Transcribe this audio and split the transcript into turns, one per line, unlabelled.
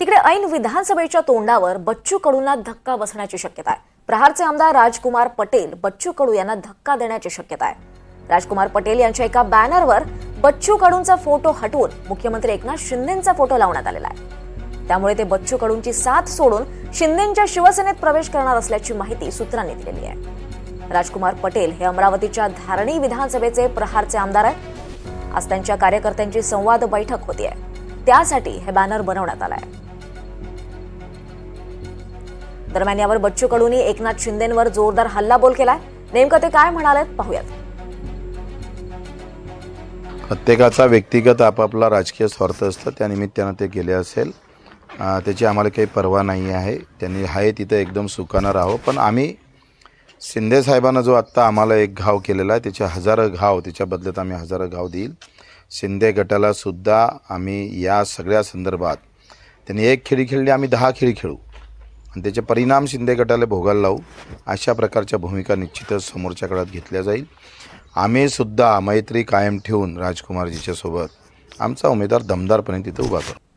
तिकडे ऐन विधानसभेच्या तोंडावर बच्चू कडूंना धक्का बसण्याची शक्यता आहे. प्रहारचे आमदार राजकुमार पटेल बच्चू कडू यांना धक्का देण्याची शक्यता आहे. राजकुमार पटेल यांच्या एका बॅनरवर बच्चू कडूंचा फोटो हटवून मुख्यमंत्री एकनाथ शिंदेचा फोटो लावण्यात आलेला आहे. त्यामुळे ते बच्चू कडूंची साथ सोडून शिंदेच्या शिवसेनेत प्रवेश करणार असल्याची माहिती सूत्रांनी दिलेली आहे. राजकुमार पटेल हे अमरावतीच्या धारणी विधानसभेचे प्रहारचे आमदार आहेत. आज त्यांच्या कार्यकर्त्यांची संवाद बैठक होती आहे त्यासाठी हे बॅनर बनवण्यात आलं आहे दरम्यान यावर बच्चू कडूंनी एकनाथ शिंदेवर जोरदार हल्लाबोल केलाय. नेमकं ते काय म्हणालेत? पाहूयात.
प्रत्येकाचा व्यक्तिगत आपापला राजकीय स्वार्थ असतं. त्यानिमित्तानं ते गेले असेल. त्याची आम्हाला काही पर्वा नाही आहे. त्यांनी आहे तिथं एकदम सुखानं राहो पण आम्ही शिंदे साहेबांना जो आत्ता आम्हाला एक घाव केलेला आहे त्याचे हजारो घाव त्याच्या बदल्यात आम्ही हजारो घाव देईल. शिंदे गटाला सुद्धा आम्ही या सगळ्या संदर्भात त्यांनी एक खेळी खेळली आम्ही दहा खेळी खेळू. आणि त्याचे परिणाम शिंदे गटाला भोगायला लावू अशा प्रकारच्या भूमिका निश्चितच समोरच्या काळात घेतल्या जाईल. आम्हीसुद्धा मैत्री कायम ठेवून राजकुमारजीच्यासोबत आमचा उमेदवार दमदारपणे तिथं उभा करू